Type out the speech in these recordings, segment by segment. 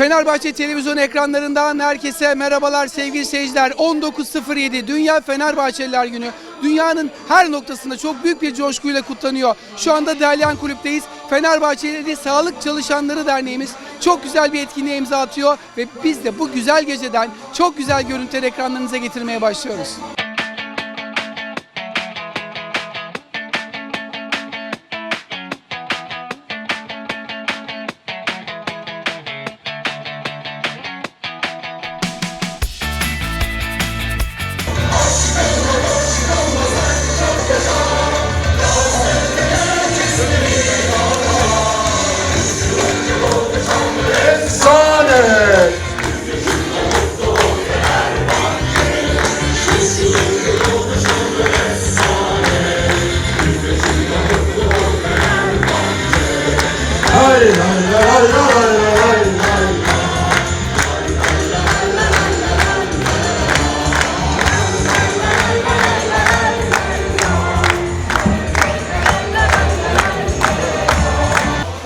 Fenerbahçe televizyon ekranlarından herkese merhabalar sevgili seyirciler. 19.07 Dünya Fenerbahçeliler Günü. Dünyanın her noktasında çok büyük bir coşkuyla kutlanıyor. Şu anda Derleyen Kulüp'teyiz. Fenerbahçeli Sağlık Çalışanları Derneğimiz çok güzel bir etkinliğe imza atıyor ve biz de bu güzel geceden çok güzel görüntüleri ekranlarınıza getirmeye başlıyoruz.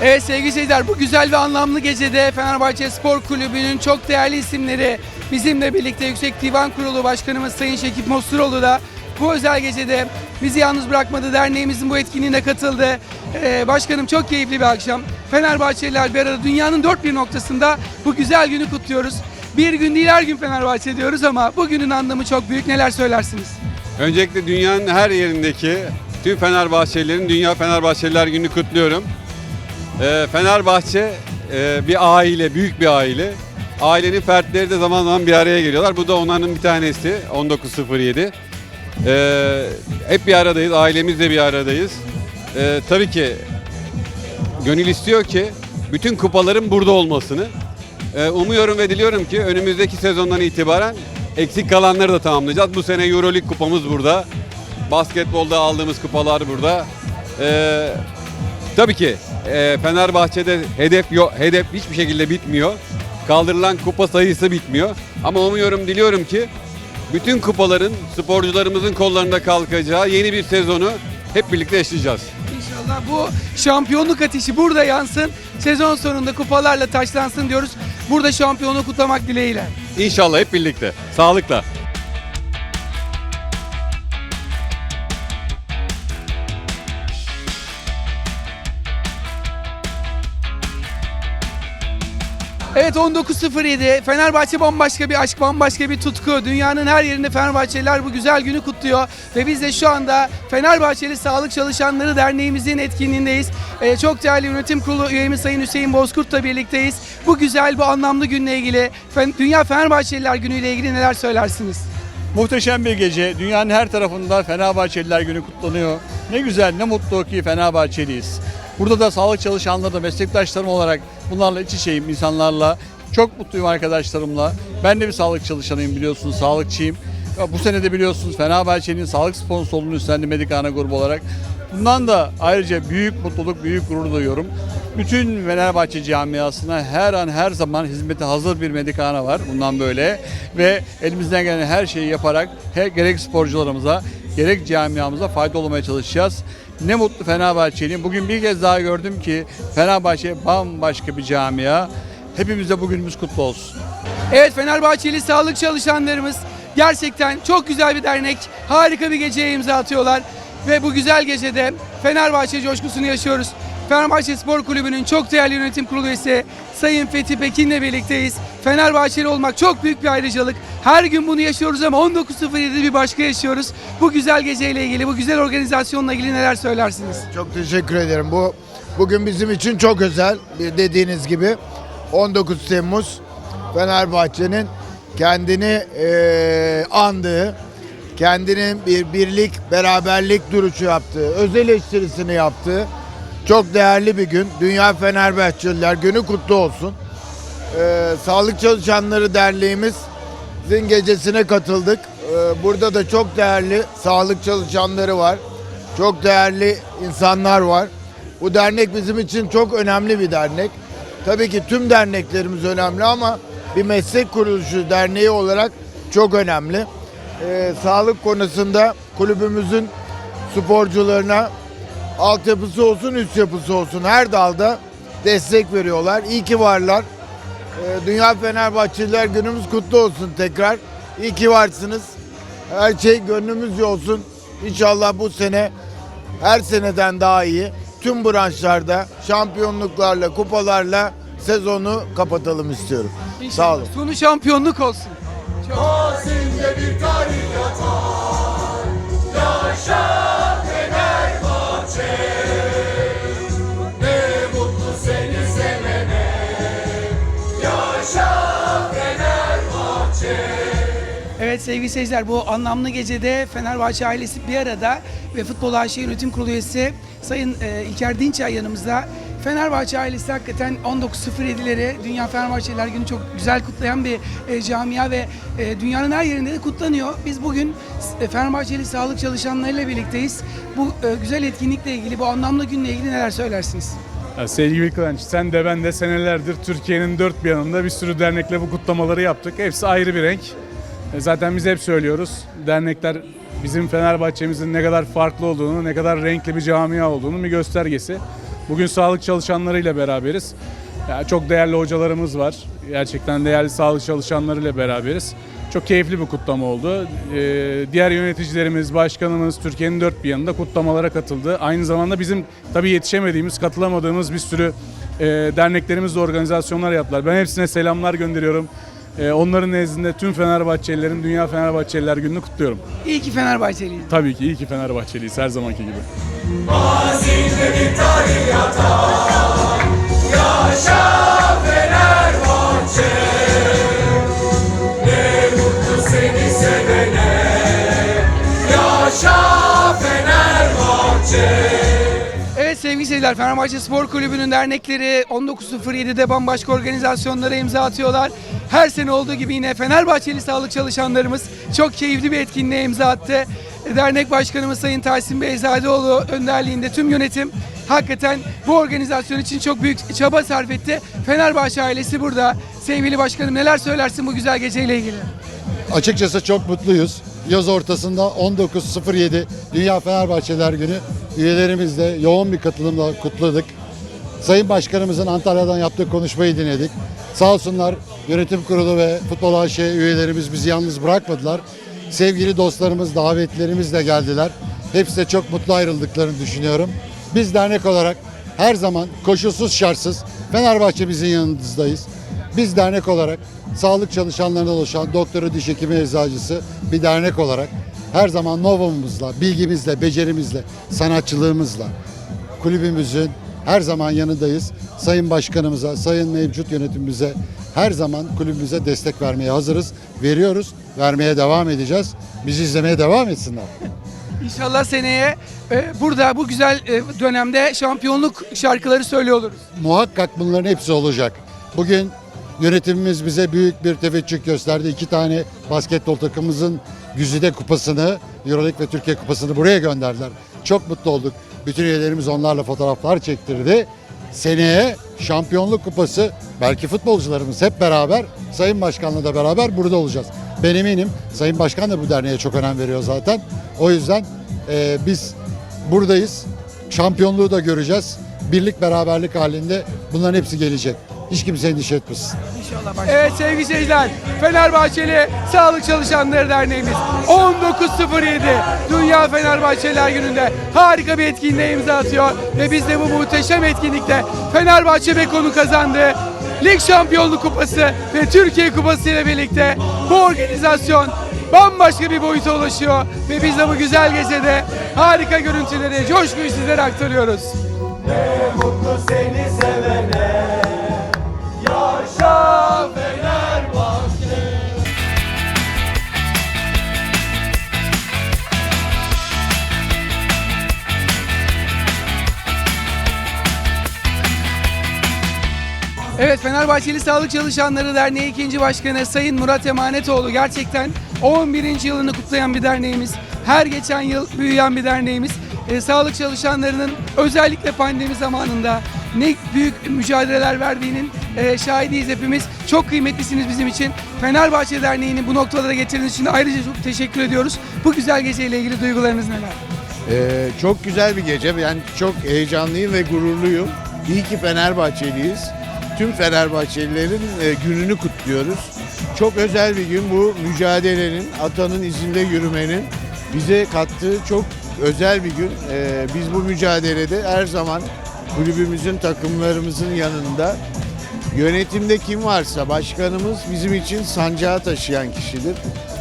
Evet sevgili seyirciler bu güzel ve anlamlı gecede Fenerbahçe Spor Kulübü'nün çok değerli isimleri bizimle birlikte Yüksek Divan Kurulu Başkanımız Sayın Şekip Mosturoğlu da bu özel gecede bizi yalnız bırakmadı. Derneğimizin bu etkinliğine katıldı. Ee, başkanım çok keyifli bir akşam. Fenerbahçeliler bir arada dünyanın dört bir noktasında bu güzel günü kutluyoruz. Bir gün değil her gün Fenerbahçe diyoruz ama bugünün anlamı çok büyük. Neler söylersiniz? Öncelikle dünyanın her yerindeki tüm Fenerbahçelilerin Dünya Fenerbahçeliler Günü kutluyorum. Ee, Fenerbahçe e, bir aile, büyük bir aile. Ailenin fertleri de zaman zaman bir araya geliyorlar. Bu da onların bir tanesi 1907. Ee, hep bir aradayız, ailemizle bir aradayız. Ee, tabii ki gönül istiyor ki bütün kupaların burada olmasını. Umuyorum ve diliyorum ki önümüzdeki sezondan itibaren eksik kalanları da tamamlayacağız. Bu sene Euroleague kupamız burada. Basketbolda aldığımız kupalar burada. Tabii ki e, Fenerbahçe'de hedef yok, hedef hiçbir şekilde bitmiyor. Kaldırılan kupa sayısı bitmiyor. Ama umuyorum, diliyorum ki bütün kupaların sporcularımızın kollarında kalkacağı yeni bir sezonu hep birlikte yaşayacağız. İnşallah bu şampiyonluk ateşi burada yansın. Sezon sonunda kupalarla taşlansın diyoruz. Burada şampiyonluğu kutlamak dileğiyle. İnşallah hep birlikte. Sağlıkla. Evet 19.07 Fenerbahçe bambaşka bir aşk, bambaşka bir tutku. Dünyanın her yerinde Fenerbahçeliler bu güzel günü kutluyor. Ve biz de şu anda Fenerbahçeli Sağlık Çalışanları Derneğimizin etkinliğindeyiz. Ee, çok değerli yönetim kurulu üyemiz Sayın Hüseyin Bozkurt'la birlikteyiz. Bu güzel, bu anlamlı günle ilgili, Dünya Fenerbahçeliler Günü ile ilgili neler söylersiniz? Muhteşem bir gece. Dünyanın her tarafında Fenerbahçeliler günü kutlanıyor. Ne güzel, ne mutlu ki Fenerbahçeliyiz. Burada da sağlık çalışanları da meslektaşlarım olarak bunlarla iç içeyim insanlarla. Çok mutluyum arkadaşlarımla. Ben de bir sağlık çalışanıyım biliyorsunuz, sağlıkçıyım. Bu sene de biliyorsunuz Fenerbahçe'nin sağlık sponsorluğunu üstlendi Medikana grubu olarak. Bundan da ayrıca büyük mutluluk, büyük gurur duyuyorum. Bütün Fenerbahçe camiasına her an her zaman hizmete hazır bir medikana var bundan böyle. Ve elimizden gelen her şeyi yaparak gerek sporcularımıza gerek camiamıza fayda olmaya çalışacağız. Ne mutlu Fenerbahçeliyim. Bugün bir kez daha gördüm ki Fenerbahçe bambaşka bir camia. Hepimize bugünümüz kutlu olsun. Evet Fenerbahçeli sağlık çalışanlarımız gerçekten çok güzel bir dernek. Harika bir geceye imza atıyorlar. Ve bu güzel gecede Fenerbahçe coşkusunu yaşıyoruz. Fenerbahçe Spor Kulübü'nün çok değerli yönetim kurulu üyesi Sayın Fethi Pekin'le birlikteyiz. Fenerbahçeli olmak çok büyük bir ayrıcalık. Her gün bunu yaşıyoruz ama 19.07'de bir başka yaşıyoruz. Bu güzel geceyle ilgili, bu güzel organizasyonla ilgili neler söylersiniz? Çok teşekkür ederim. Bu bugün bizim için çok özel. Dediğiniz gibi 19 Temmuz Fenerbahçe'nin kendini eee, andığı, kendinin bir birlik, beraberlik duruşu yaptığı, öz eleştirisini yaptığı çok değerli bir gün. Dünya Fenerbahçeliler Günü kutlu olsun. Eee, Sağlık Çalışanları Derneğimizin gecesine katıldık. Eee, burada da çok değerli sağlık çalışanları var. Çok değerli insanlar var. Bu dernek bizim için çok önemli bir dernek. Tabii ki tüm derneklerimiz önemli ama bir meslek kuruluşu derneği olarak çok önemli. Ee, sağlık konusunda kulübümüzün sporcularına altyapısı olsun üst yapısı olsun her dalda destek veriyorlar. İyi ki varlar. Ee, Dünya Fenerbahçeliler günümüz kutlu olsun tekrar. İyi ki varsınız. Her şey gönlümüzce olsun. İnşallah bu sene her seneden daha iyi. Tüm branşlarda şampiyonluklarla, kupalarla sezonu kapatalım istiyorum. Sağ olun. Sonu şampiyonluk olsun. Evet sevgili seyirciler bu anlamlı gecede Fenerbahçe ailesi bir arada ve Futbol AŞ Yönetim Kurulu üyesi Sayın e, İlker Dinçay yanımızda. Fenerbahçe ailesi hakikaten 19.07'leri Dünya Fenerbahçeliler Günü çok güzel kutlayan bir e, camia ve e, dünyanın her yerinde de kutlanıyor. Biz bugün e, Fenerbahçeli sağlık çalışanlarıyla birlikteyiz. Bu e, güzel etkinlikle ilgili, bu anlamlı günle ilgili neler söylersiniz? Ya sevgili Kıvanç, sen de ben de senelerdir Türkiye'nin dört bir yanında bir sürü dernekle bu kutlamaları yaptık. Hepsi ayrı bir renk. E, Zaten biz hep söylüyoruz. Dernekler bizim Fenerbahçe'mizin ne kadar farklı olduğunu, ne kadar renkli bir camia olduğunu bir göstergesi. Bugün sağlık çalışanlarıyla beraberiz. Ya çok değerli hocalarımız var. Gerçekten değerli sağlık çalışanlarıyla beraberiz. Çok keyifli bir kutlama oldu. Ee, diğer yöneticilerimiz, başkanımız Türkiye'nin dört bir yanında kutlamalara katıldı. Aynı zamanda bizim tabii yetişemediğimiz, katılamadığımız bir sürü e, derneklerimiz de organizasyonlar yaptılar. Ben hepsine selamlar gönderiyorum. E, onların nezdinde tüm Fenerbahçelilerin Dünya Fenerbahçeliler Günü'nü kutluyorum. İyi ki Fenerbahçeliyiz. Tabii ki iyi ki Fenerbahçeliyiz her zamanki gibi. Evet sevgili seyirciler Fenerbahçe Spor Kulübü'nün dernekleri 19.07'de bambaşka organizasyonlara imza atıyorlar. Her sene olduğu gibi yine Fenerbahçeli sağlık çalışanlarımız çok keyifli bir etkinliğe imza attı. Dernek Başkanımız Sayın Tahsin Beyzadeoğlu önderliğinde tüm yönetim hakikaten bu organizasyon için çok büyük çaba sarf etti. Fenerbahçe ailesi burada. Sevgili başkanım neler söylersin bu güzel geceyle ilgili? Açıkçası çok mutluyuz. Yaz ortasında 19.07 Dünya Fenerbahçeler Günü üyelerimizle yoğun bir katılımla kutladık. Sayın Başkanımızın Antalya'dan yaptığı konuşmayı dinledik. Sağ olsunlar yönetim kurulu ve Futbol AŞ üyelerimiz bizi yalnız bırakmadılar. Sevgili dostlarımız, davetlilerimiz de geldiler. Hepsi de çok mutlu ayrıldıklarını düşünüyorum. Biz dernek olarak her zaman koşulsuz şartsız Fenerbahçemizin yanınızdayız. Biz dernek olarak sağlık çalışanlarından oluşan doktoru, diş hekimi, eczacısı bir dernek olarak her zaman novumuzla, bilgimizle, becerimizle, sanatçılığımızla kulübümüzün her zaman yanındayız. Sayın Başkanımıza, Sayın mevcut yönetimimize her zaman kulübümüze destek vermeye hazırız. Veriyoruz, vermeye devam edeceğiz. Bizi izlemeye devam etsinler. İnşallah seneye e, burada bu güzel e, dönemde şampiyonluk şarkıları söylüyor oluruz. Muhakkak bunların hepsi olacak. Bugün yönetimimiz bize büyük bir teveccüh gösterdi. İki tane basketbol takımımızın Güzide kupasını, Euroleague ve Türkiye kupasını buraya gönderdiler. Çok mutlu olduk. Bütün üyelerimiz onlarla fotoğraflar çektirdi. Seneye şampiyonluk kupası belki futbolcularımız hep beraber Sayın Başkan'la da beraber burada olacağız. Ben eminim Sayın Başkan da bu derneğe çok önem veriyor zaten. O yüzden eee, biz buradayız. Şampiyonluğu da göreceğiz. Birlik beraberlik halinde bunların hepsi gelecek. Hiç kimse endişe etmesin. Evet sevgili seyirciler, Fenerbahçeli Sağlık Çalışanları Derneğimiz 19.07 Dünya Fenerbahçeliler Günü'nde harika bir etkinliğe imza atıyor ve biz de bu muhteşem etkinlikte Fenerbahçe Beko'nu kazandı. Lig Şampiyonluk Kupası ve Türkiye Kupası ile birlikte bu organizasyon bambaşka bir boyuta ulaşıyor ve biz de bu güzel gecede harika görüntüleri, coşkuyu sizlere aktarıyoruz. Evet Fenerbahçeli Sağlık Çalışanları Derneği 2. Başkanı Sayın Murat Emanetoğlu gerçekten 11. yılını kutlayan bir derneğimiz. Her geçen yıl büyüyen bir derneğimiz. Ee, sağlık çalışanlarının özellikle pandemi zamanında ne büyük mücadeleler verdiğinin e, şahidiyiz hepimiz. Çok kıymetlisiniz bizim için. Fenerbahçe Derneği'ni bu noktalara getirdiğiniz için ayrıca çok teşekkür ediyoruz. Bu güzel geceyle ilgili duygularınız neler? Ee, çok güzel bir gece. Ben çok heyecanlıyım ve gururluyum. İyi ki Fenerbahçeliyiz. Tüm Fenerbahçelilerin e, gününü kutluyoruz. Çok özel bir gün bu mücadelenin, atanın izinde yürümenin bize kattığı çok özel bir gün. E, biz bu mücadelede her zaman kulübümüzün, takımlarımızın yanında Yönetimde kim varsa başkanımız bizim için sancağı taşıyan kişidir.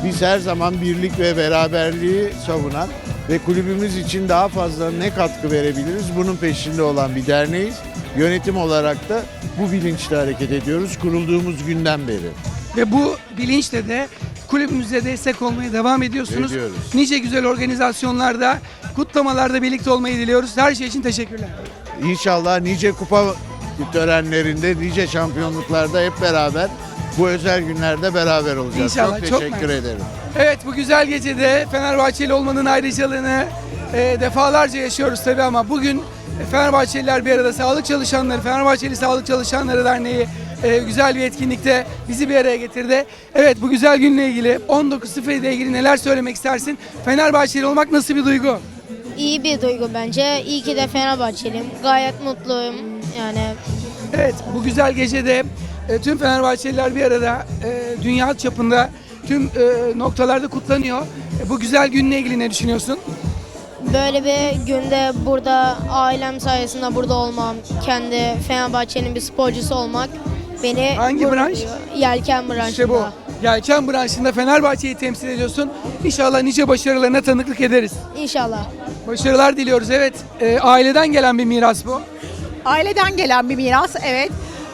Biz her zaman birlik ve beraberliği savunan ve kulübümüz için daha fazla ne katkı verebiliriz bunun peşinde olan bir derneğiz. Yönetim olarak da bu bilinçle hareket ediyoruz kurulduğumuz günden beri. Ve bu bilinçle de kulübümüze destek olmaya devam ediyorsunuz. Ediyoruz. Nice güzel organizasyonlarda, kutlamalarda birlikte olmayı diliyoruz. Her şey için teşekkürler. İnşallah nice kupa törenlerinde, nice şampiyonluklarda hep beraber bu özel günlerde beraber olacağız. İnşallah, çok çok teşekkür mersi. ederim. Evet bu güzel gecede Fenerbahçeli olmanın ayrıcalığını e, defalarca yaşıyoruz tabii ama bugün Fenerbahçeliler bir arada sağlık çalışanları, Fenerbahçeli Sağlık Çalışanları Derneği e, güzel bir etkinlikte bizi bir araya getirdi. Evet bu güzel günle ilgili 19.07 ile ilgili neler söylemek istersin? Fenerbahçeli olmak nasıl bir duygu? İyi bir duygu bence. İyi ki de Fenerbahçeliyim. Gayet mutluyum. Yani Evet bu güzel gecede e, tüm Fenerbahçeliler bir arada e, dünya çapında tüm e, noktalarda kutlanıyor. E, bu güzel günle ilgili ne düşünüyorsun? Böyle bir günde burada ailem sayesinde burada olmam, kendi Fenerbahçe'nin bir sporcusu olmak beni Hangi gurur branş? duyuyor. Yelken branşında. İşte bu. Yelken branşında Fenerbahçe'yi temsil ediyorsun. İnşallah nice başarılarına tanıklık ederiz. İnşallah. Başarılar diliyoruz. Evet, e, aileden gelen bir miras bu. Aileden gelen bir miras evet.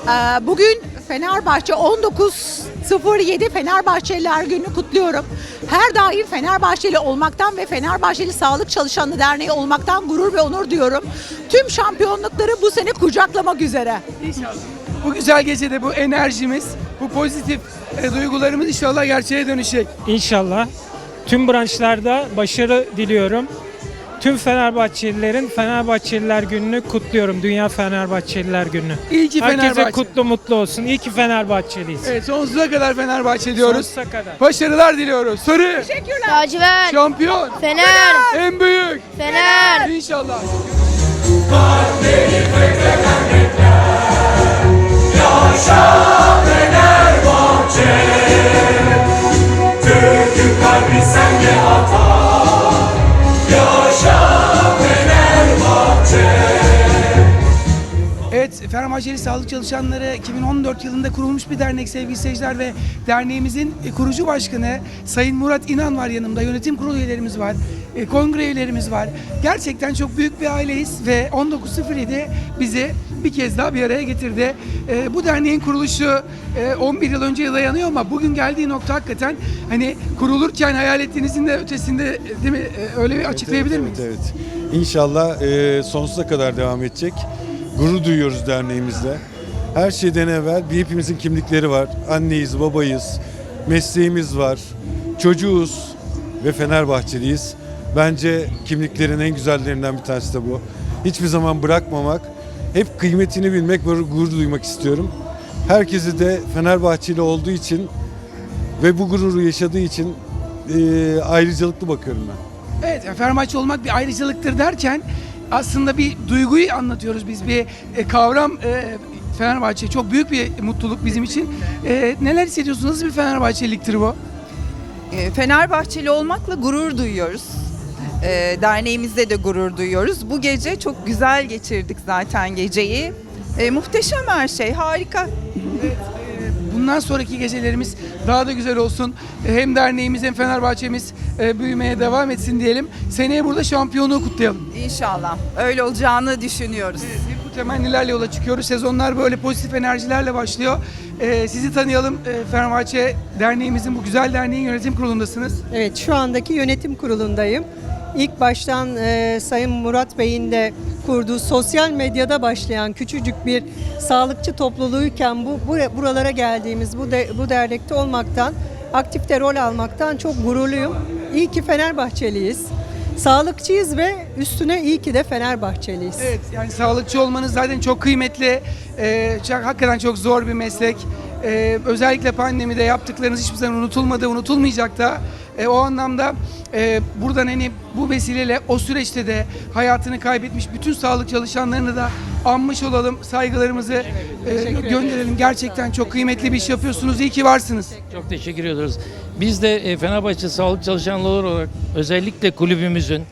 Ee, Bugün Fenerbahçe 19.07 Fenerbahçeliler Günü kutluyorum. Her daim Fenerbahçeli olmaktan ve Fenerbahçeli Sağlık Çalışanı Derneği olmaktan gurur ve onur duyuyorum. Tüm şampiyonlukları bu sene kucaklamak üzere. İnşallah. Bu güzel gecede bu enerjimiz, bu pozitif e, duygularımız inşallah gerçeğe dönüşecek. İnşallah. Tüm branşlarda başarı diliyorum. Tüm Fenerbahçelilerin Fenerbahçeliler Günü'nü kutluyorum. Dünya Fenerbahçeliler Günü. İyi ki Herkese Fenerbahçe. kutlu mutlu olsun. İyi ki Fenerbahçeliyiz. Evet, sonsuza kadar Fenerbahçe diyoruz. Sonsuza kadar. Başarılar diliyoruz. Sarı, Lacivert, şampiyon, Fener, en büyük. Fener. İnşallah. Evet, Fenerbahçeli Sağlık Çalışanları 2014 yılında kurulmuş bir dernek sevgili seyirciler ve derneğimizin e, kurucu başkanı Sayın Murat İnan var yanımda. Yönetim kurulu üyelerimiz var, e, kongre üyelerimiz var. Gerçekten çok büyük bir aileyiz ve 19.07 bizi bir kez daha bir araya getirdi. E, bu derneğin kuruluşu e, 11 yıl önce dayanıyor ama bugün geldiği nokta hakikaten hani kurulurken hayal ettiğinizin de ötesinde değil mi? E, öyle bir açıklayabilir miyiz? Evet, evet. İnşallah e, sonsuza kadar devam edecek. Gurur duyuyoruz derneğimizle. Her şeyden evvel bir hepimizin kimlikleri var. Anneyiz, babayız, mesleğimiz var, çocuğuz ve Fenerbahçeliyiz. Bence kimliklerin en güzellerinden bir tanesi de bu. Hiçbir zaman bırakmamak, hep kıymetini bilmek ve gurur duymak istiyorum. Herkesi de Fenerbahçeli olduğu için ve bu gururu yaşadığı için e, ayrıcalıklı bakıyorum ben. Evet, Fenerbahçe olmak bir ayrıcalıktır derken aslında bir duyguyu anlatıyoruz biz. Bir e, kavram e, Fenerbahçe çok büyük bir mutluluk bizim için. E, neler hissediyorsunuz? Nasıl bir Fenerbahçeliktir bu? E, Fenerbahçeli olmakla gurur duyuyoruz. E, Derneğimizde de gurur duyuyoruz. Bu gece çok güzel geçirdik zaten geceyi. E, muhteşem her şey, harika. Bundan sonraki gecelerimiz daha da güzel olsun. E, Hem derneğimiz hem Fenerbahçemiz e, büyümeye devam etsin diyelim. Seneye burada şampiyonluğu kutlayalım. İnşallah öyle olacağını düşünüyoruz. Bu temennilerle yola çıkıyoruz. Sezonlar böyle pozitif enerjilerle başlıyor. E, sizi tanıyalım. E, Fenerbahçe Derneğimizin bu güzel derneğin yönetim kurulundasınız. Evet şu andaki yönetim kurulundayım. İlk baştan e, Sayın Murat Bey'in de kurduğu sosyal medyada başlayan küçücük bir sağlıkçı topluluğuyken bu bura- buralara geldiğimiz bu de, bu dernekte olmaktan, aktifte rol almaktan çok gururluyum. İyi ki Fenerbahçeliyiz. Sağlıkçıyız ve üstüne iyi ki de Fenerbahçeliyiz. Evet yani sağlıkçı olmanız zaten çok kıymetli. Ee, hakikaten çok zor bir meslek. Ee, özellikle pandemide yaptıklarınız hiçbir zaman unutulmadı, unutulmayacak da. Ee, o anlamda e, buradan hani bu vesileyle o süreçte de hayatını kaybetmiş bütün sağlık çalışanlarını da anmış olalım, saygılarımızı e, gönderelim. Gerçekten çok kıymetli bir iş yapıyorsunuz. İyi ki varsınız. Çok teşekkür ediyoruz. Biz de e, Fenerbahçe sağlık çalışanları olarak özellikle kulübümüzün,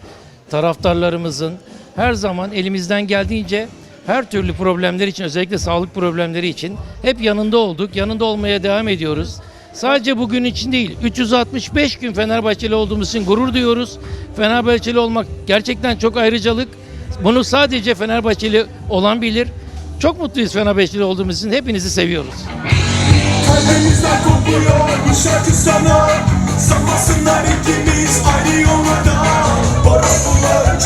taraftarlarımızın her zaman elimizden geldiğince her türlü problemler için özellikle sağlık problemleri için hep yanında olduk. Yanında olmaya devam ediyoruz. Sadece bugün için değil, 365 gün Fenerbahçeli olduğumuz için gurur duyuyoruz. Fenerbahçeli olmak gerçekten çok ayrıcalık. Bunu sadece Fenerbahçeli olan bilir. Çok mutluyuz Fenerbahçeli olduğumuz için. Hepinizi seviyoruz. Kalbimizden kopuyor bu şarkı sana Sanmasınlar ikimiz aynı yollarda Para pula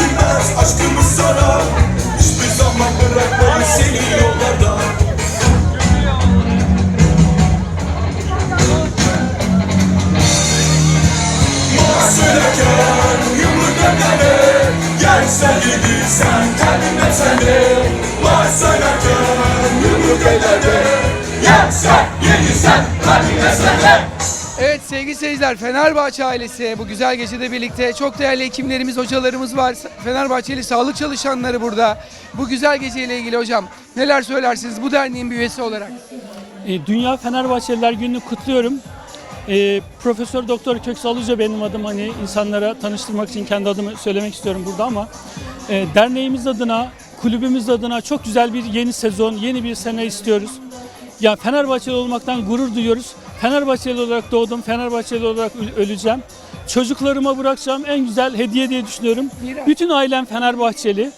sevgili seyirciler Fenerbahçe ailesi bu güzel gecede birlikte çok değerli hekimlerimiz, hocalarımız var. Fenerbahçeli sağlık çalışanları burada. Bu güzel geceyle ilgili hocam neler söylersiniz bu derneğin bir üyesi olarak? E, Dünya Fenerbahçeliler Günü'nü kutluyorum. E, Profesör Doktor Köksal Hoca benim adım hani insanlara tanıştırmak için kendi adımı söylemek istiyorum burada ama e, derneğimiz adına, kulübümüz adına çok güzel bir yeni sezon, yeni bir sene istiyoruz. Ya Fenerbahçeli olmaktan gurur duyuyoruz. Fenerbahçeli olarak doğdum, Fenerbahçeli olarak öleceğim. Çocuklarıma bırakacağım en güzel hediye diye düşünüyorum. Bütün ailem Fenerbahçeli.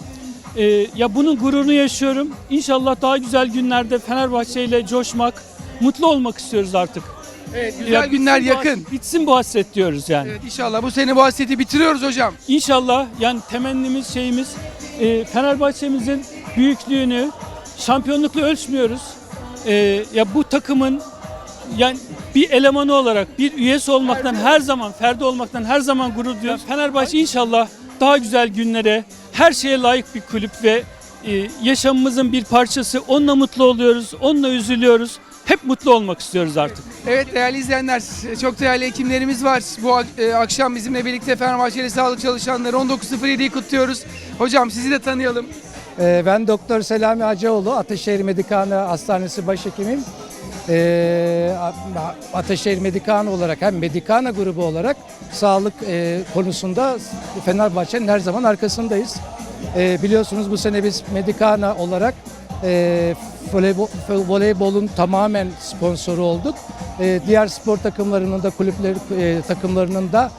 Ee, ya bunun gururunu yaşıyorum. İnşallah daha güzel günlerde Fenerbahçe ile coşmak, mutlu olmak istiyoruz artık. Evet Ya güzel bitsin günler bu yakın. has- bitsin bu hasret diyoruz yani. Evet inşallah bu sene bu hasreti bitiriyoruz hocam. İnşallah yani temennimiz şeyimiz e, Fenerbahçe'mizin büyüklüğünü şampiyonlukla ölçmüyoruz. E, ya bu takımın yani bir elemanı olarak bir üyesi olmaktan her zaman ferdi olmaktan her zaman gurur duyuyoruz. Fenerbahçe inşallah daha güzel günlere her şeye layık bir kulüp ve e, yaşamımızın bir parçası. Onunla mutlu oluyoruz, onunla üzülüyoruz. Hep mutlu olmak istiyoruz artık. Evet değerli izleyenler çok değerli hekimlerimiz var. Bu ak- e, akşam bizimle birlikte Fenerbahçeli sağlık çalışanları 19.07'yi kutluyoruz. Hocam sizi de tanıyalım. Ee, Ben Doktor Selami Hacıoğlu, Ataşehir Medikanı Hastanesi Başhekimim. Ee, A- Ataşehir Medikanı olarak hem Medikana grubu olarak sağlık e, konusunda Fenerbahçe'nin her zaman arkasındayız. Ee, biliyorsunuz bu sene biz Medikana olarak e, voleybol, voleybolun tamamen sponsoru olduk. E, diğer spor takımlarının da kulüpleri e, takımlarının da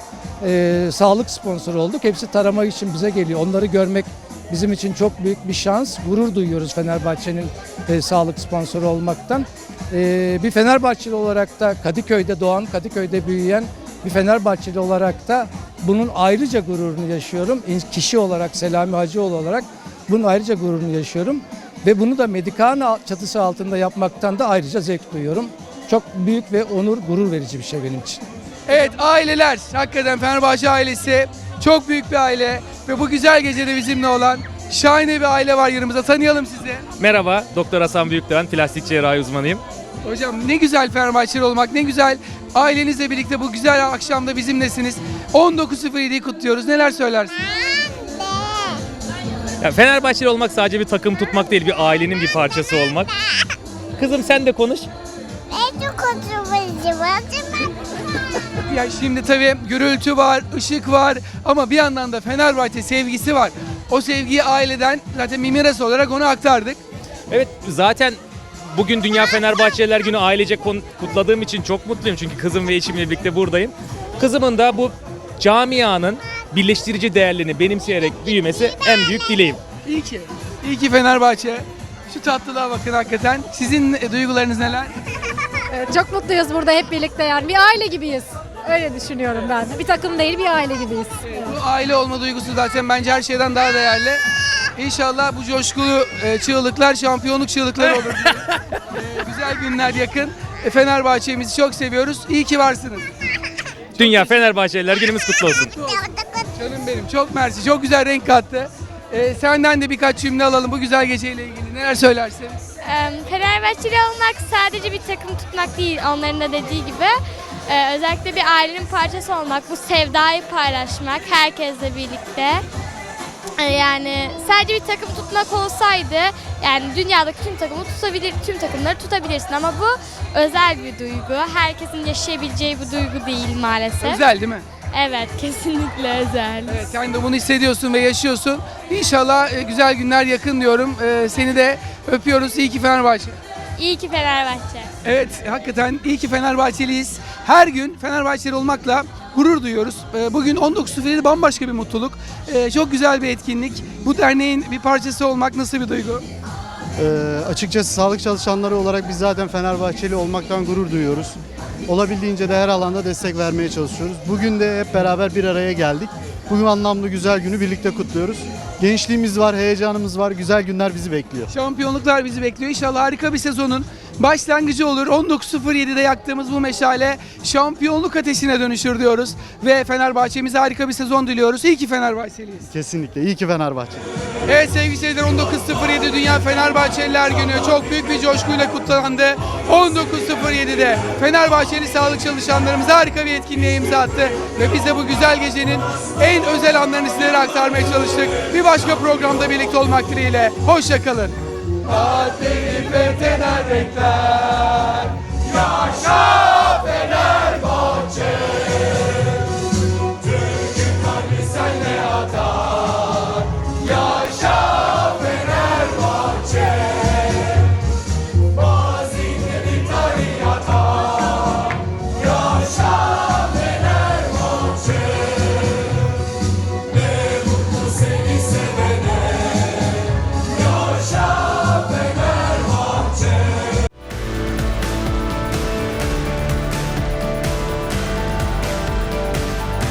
e, sağlık sponsoru olduk. Hepsi tarama için bize geliyor. Onları görmek bizim için çok büyük bir şans. Gurur duyuyoruz Fenerbahçe'nin e, sağlık sponsoru olmaktan. E, bir Fenerbahçeli olarak da Kadıköy'de doğan, Kadıköy'de büyüyen bir Fenerbahçeli olarak da bunun ayrıca gururunu yaşıyorum. Kişi olarak, Selami Hacıoğlu olarak bunun ayrıca gururunu yaşıyorum. Ve bunu da Medikana çatısı altında yapmaktan da ayrıca zevk duyuyorum. Çok büyük ve onur, gurur verici bir şey benim için. Evet aileler hakikaten Fenerbahçe ailesi çok büyük bir aile ve bu güzel gecede bizimle olan şahane bir aile var yanımızda tanıyalım sizi. Merhaba, Doktor Hasan Büyükdoğan, plastik cerrahi uzmanıyım. Hocam ne güzel Fenerbahçeli olmak ne güzel ailenizle birlikte bu güzel akşamda bizimlesiniz. 19.07'yi kutluyoruz neler söylersiniz? Ya Fenerbahçeli olmak sadece bir takım tutmak değil, bir ailenin bir parçası olmak. Kızım sen de konuş. Ya şimdi tabii gürültü var, ışık var ama bir yandan da Fenerbahçe sevgisi var. O sevgiyi aileden zaten bir miras olarak onu aktardık. Evet, zaten bugün Dünya Fenerbahçeliler Günü ailece kon- kutladığım için çok mutluyum. Çünkü kızım ve eşimle birlikte buradayım. Kızımın da bu camianın birleştirici değerlerini benimseyerek büyümesi en büyük dileğim. İyi ki. İyi ki Fenerbahçe. Şu tatlılığa bakın hakikaten. Sizin e, duygularınız neler? Çok mutluyuz burada hep birlikte yani bir aile gibiyiz. Öyle düşünüyorum ben. Bir takım değil bir aile gibiyiz. Bu aile olma duygusu zaten bence her şeyden daha değerli. İnşallah bu coşkulu e, çığlıklar şampiyonluk çığlıkları olur. E, güzel günler yakın. E, Fenerbahçe'mizi çok seviyoruz. İyi ki varsınız. Dünya Fenerbahçeliler Günümüz kutlu olsun. Canım benim çok mersi. Çok güzel renk kattı. E, senden de birkaç cümle alalım bu güzel geceyle ilgili. Neler söylersin? Fenerbahçeli olmak sadece bir takım tutmak değil onların da dediği gibi. Ee, özellikle bir ailenin parçası olmak, bu sevdayı paylaşmak herkesle birlikte. Ee, Yani sadece bir takım tutmak olsaydı yani dünyadaki tüm takımı tutabilir, tüm takımları tutabilirsin ama bu özel bir duygu. Herkesin yaşayabileceği bir duygu değil maalesef. Özel değil mi? Evet, kesinlikle özel. Evet, sen de bunu hissediyorsun ve yaşıyorsun. İnşallah e, güzel günler yakın diyorum. E, seni de öpüyoruz. İyi ki Fenerbahçe. İyi ki Fenerbahçe. Evet, hakikaten iyi ki Fenerbahçeliyiz. Her gün Fenerbahçeli olmakla gurur duyuyoruz. E, Bugün 19.07 bambaşka bir mutluluk. E, Çok güzel bir etkinlik. Bu derneğin bir parçası olmak nasıl bir duygu? Ee, açıkçası sağlık çalışanları olarak biz zaten Fenerbahçeli olmaktan gurur duyuyoruz. Olabildiğince de her alanda destek vermeye çalışıyoruz. Bugün de hep beraber bir araya geldik. Bugün anlamlı güzel günü birlikte kutluyoruz. Gençliğimiz var, heyecanımız var, güzel günler bizi bekliyor. Şampiyonluklar bizi bekliyor. İnşallah harika bir sezonun başlangıcı olur. 19.07'de yaktığımız bu meşale şampiyonluk ateşine dönüşür diyoruz. Ve Fenerbahçe'mize harika bir sezon diliyoruz. İyi ki Fenerbahçeliyiz. Kesinlikle. İyi ki Fenerbahçe. Evet sevgili seyirciler 19.07 Dünya Fenerbahçeliler Günü çok büyük bir coşkuyla kutlandı. 19.07'de Fenerbahçeli sağlık çalışanlarımız harika bir etkinliğe imza attı. Ve biz de bu güzel gecenin en özel anlarını sizlere aktarmaya çalıştık. Bir başka programda birlikte olmak dileğiyle. Hoşçakalın. Tatili fetheden renkler Yaşa!